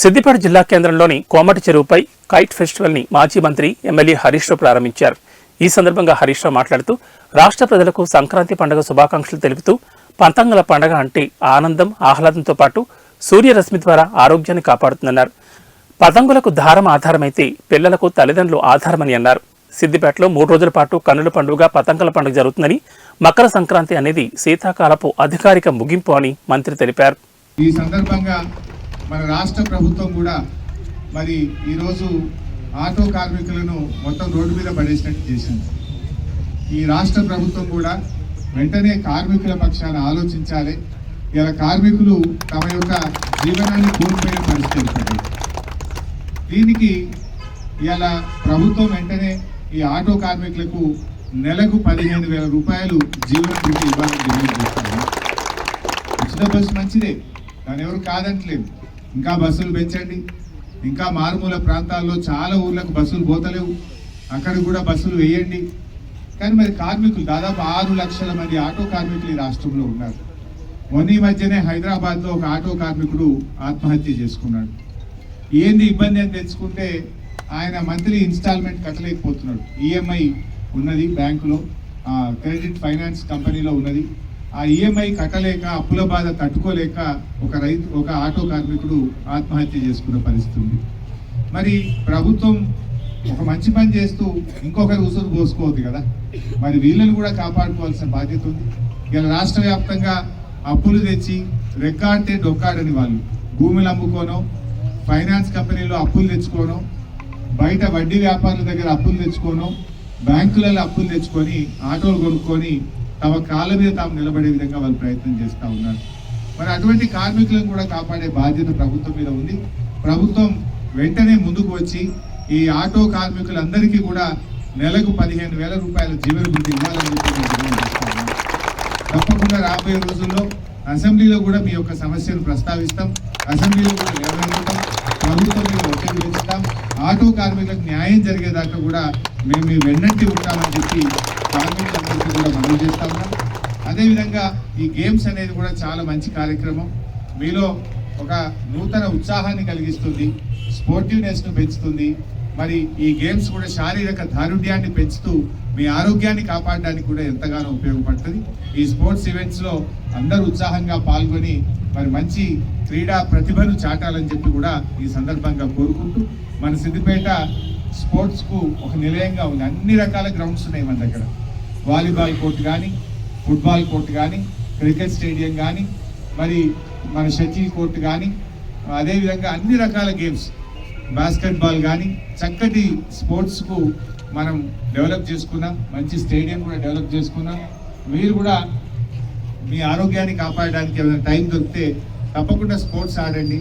సిద్దిపేట జిల్లా కేంద్రంలోని కోమటి చెరువుపై కైట్ ఫెస్టివల్ని మాజీ మంత్రి ఎమ్మెల్యే హరీష్ రావు ప్రారంభించారు. ఈ సందర్భంగా హరీష్ రావు మాట్లాడుతూ రాష్ట్ర ప్రజలకు సంక్రాంతి పండుగ శుభాకాంక్షలు తెలుపుతూ పంతంగల పండుగ అంటే ఆనందం ఆహ్లాదంతో పాటు సూర్యరశ్మి ద్వారా ఆరోగ్యాన్ని కాపాడుతుందన్నారు. పతంగులకు దారం ఆధారమైతే పిల్లలకు తల్లిదండ్రులు ఆధారమని అన్నారు. సిద్దిపేటలో మూడు రోజుల పాటు కన్నుల పండుగ పతంగుల పండుగ జరుగుతుందని మకర సంక్రాంతి అనేది శీతాకాలపు అధికారిక ముగింపు అని మంత్రి తెలిపారు. ఈ సందర్భంగా మన రాష్ట్ర ప్రభుత్వం కూడా మరి ఈరోజు ఆటో కార్మికులను మొత్తం రోడ్డు మీద పడేసినట్టు చేసింది. ఈ రాష్ట్ర ప్రభుత్వం కూడా వెంటనే కార్మికుల పక్షాన ఆలోచించాలి. ఇలా కార్మికులు తమ యొక్క జీవనాన్ని కోల్పోయే పరిస్థితి ఏర్పడింది. దీనికి ఇలా ప్రభుత్వం వెంటనే ఈ ఆటో కార్మికులకు నెలకు పదిహేను వేల రూపాయలు జీవన ఇవ్వాలని డిమాండ్ చేస్తాను ఉచిత బస్సు మంచిదే దాని ఎవరు కాదంటలేదు. ఇంకా బస్సులు పెంచండి. ఇంకా మారుమూల ప్రాంతాల్లో చాలా ఊర్లకు బస్సులు పోతలేవు. అక్కడ కూడా బస్సులు వేయండి. కానీ మరి కార్మికులు దాదాపు ఆరు లక్షల మంది ఆటో కార్మికులు ఈ రాష్ట్రంలో ఉన్నారు. మొన్న ఈ మధ్యనే హైదరాబాద్లో ఒక ఆటో కార్మికుడు ఆత్మహత్య చేసుకున్నాడు. ఏంది ఇబ్బంది అని తెచ్చుకుంటే ఆయన మంత్లీ ఇన్స్టాల్మెంట్ కట్టలేకపోతున్నాడు. ఈఎంఐ ఉన్నది బ్యాంకులో క్రెడిట్ ఫైనాన్స్ కంపెనీలో ఉన్నది. ఆ ఈఎంఐ కట్టలేక అప్పుల బాధ తట్టుకోలేక ఒక రైతు ఒక ఆటో కార్మికుడు ఆత్మహత్య చేసుకున్న పరిస్థితి ఉంది. మరి ప్రభుత్వం ఒక మంచి పని చేస్తూ ఇంకొకరి ఉసురు పోసుకోవద్దు కదా? మరి వీళ్ళని కూడా కాపాడుకోవాల్సిన బాధ్యత ఉంది. ఇలా రాష్ట్ర వ్యాప్తంగా అప్పులు తెచ్చి రెక్కాడితే డొక్కాడని వాళ్ళు. భూములు అమ్ముకోనో ఫైనాన్స్ కంపెనీలో అప్పులు తెచ్చుకోనో బయట వడ్డీ వ్యాపారుల దగ్గర అప్పులు తెచ్చుకోనో బ్యాంకులలో అప్పులు తెచ్చుకొని ఆటోలు కొనుక్కొని తమ కాళ్ళ మీద తాము నిలబడే విధంగా వాళ్ళు ప్రయత్నం చేస్తూ ఉన్నారు. మరి అటువంటి కార్మికులను కూడా కాపాడే బాధ్యత ప్రభుత్వం మీద ఉంది. ప్రభుత్వం వెంటనే ముందుకు వచ్చి ఈ ఆటో కార్మికులందరికీ కూడా నెలకు పదిహేను వేల రూపాయల జీవన వృద్ధి ఇవ్వాలని చెప్పి తప్పకుండా రాబోయే రోజుల్లో అసెంబ్లీలో కూడా మీ యొక్క సమస్యను ప్రస్తావిస్తాం. అసెంబ్లీలో కూడా లేవనెత్తుతాం ప్రభుత్వం మీద ఒత్తిడి పెంచుతాం ఆటో కార్మికులకు న్యాయం జరిగేదాకా కూడా మేము మీ వెన్నంటి ఉంటామని చెప్పి కార్మికులందరికీ కూడా మనవి చేస్తా ఉన్నాం. అదేవిధంగా ఈ గేమ్స్ అనేది కూడా చాలా మంచి కార్యక్రమం. మీలో ఒక నూతన ఉత్సాహాన్ని కలిగిస్తుంది స్పోర్టివ్నెస్ను పెంచుతుంది. మరి ఈ గేమ్స్ కూడా శారీరక దారుఢ్యాన్ని పెంచుతూ మీ ఆరోగ్యాన్ని కాపాడడానికి కూడా ఎంతగానో ఉపయోగపడుతుంది. ఈ స్పోర్ట్స్ ఈవెంట్స్లో అందరూ ఉత్సాహంగా పాల్గొని మరి మంచి క్రీడా ప్రతిభను చాటాలని చెప్పి కూడా ఈ సందర్భంగా కోరుకుంటూ మన సిద్దిపేట స్పోర్ట్స్కు ఒక నిలయంగా ఉంది. అన్ని రకాల గ్రౌండ్స్ ఉన్నాయి మన దగ్గర. వాలీబాల్ కోర్ట్ కానీ ఫుట్బాల్ కోర్ట్ కానీ క్రికెట్ స్టేడియం కానీ మరి మన షటిల్ కోర్ట్ కానీ అదేవిధంగా అన్ని రకాల గేమ్స్ బాస్కెట్బాల్ కానీ చక్కటి స్పోర్ట్స్కు మనం డెవలప్ చేసుకున్నాం. మంచి స్టేడియం కూడా డెవలప్ చేసుకున్నాం. మీరు కూడా మీ ఆరోగ్యాన్ని కాపాడడానికి ఏమైనా టైం దొరికితే తప్పకుండా స్పోర్ట్స్ ఆడండి.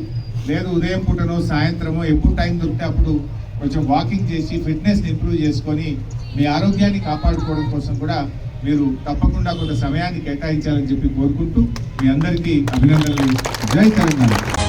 లేదు ఉదయం పూటనో సాయంత్రమో ఎప్పుడు టైం దొరికితే అప్పుడు కొంచెం వాకింగ్ చేసి ఫిట్నెస్ని ఇంప్రూవ్ చేసుకొని మీ ఆరోగ్యాన్ని కాపాడుకోవడం కోసం కూడా మీరు తప్పకుండా కొంత సమయాన్ని కేటాయించాలని చెప్పి కోరుకుంటూ మీ అందరికీ అభినందనలు. జై తెలంగాణ.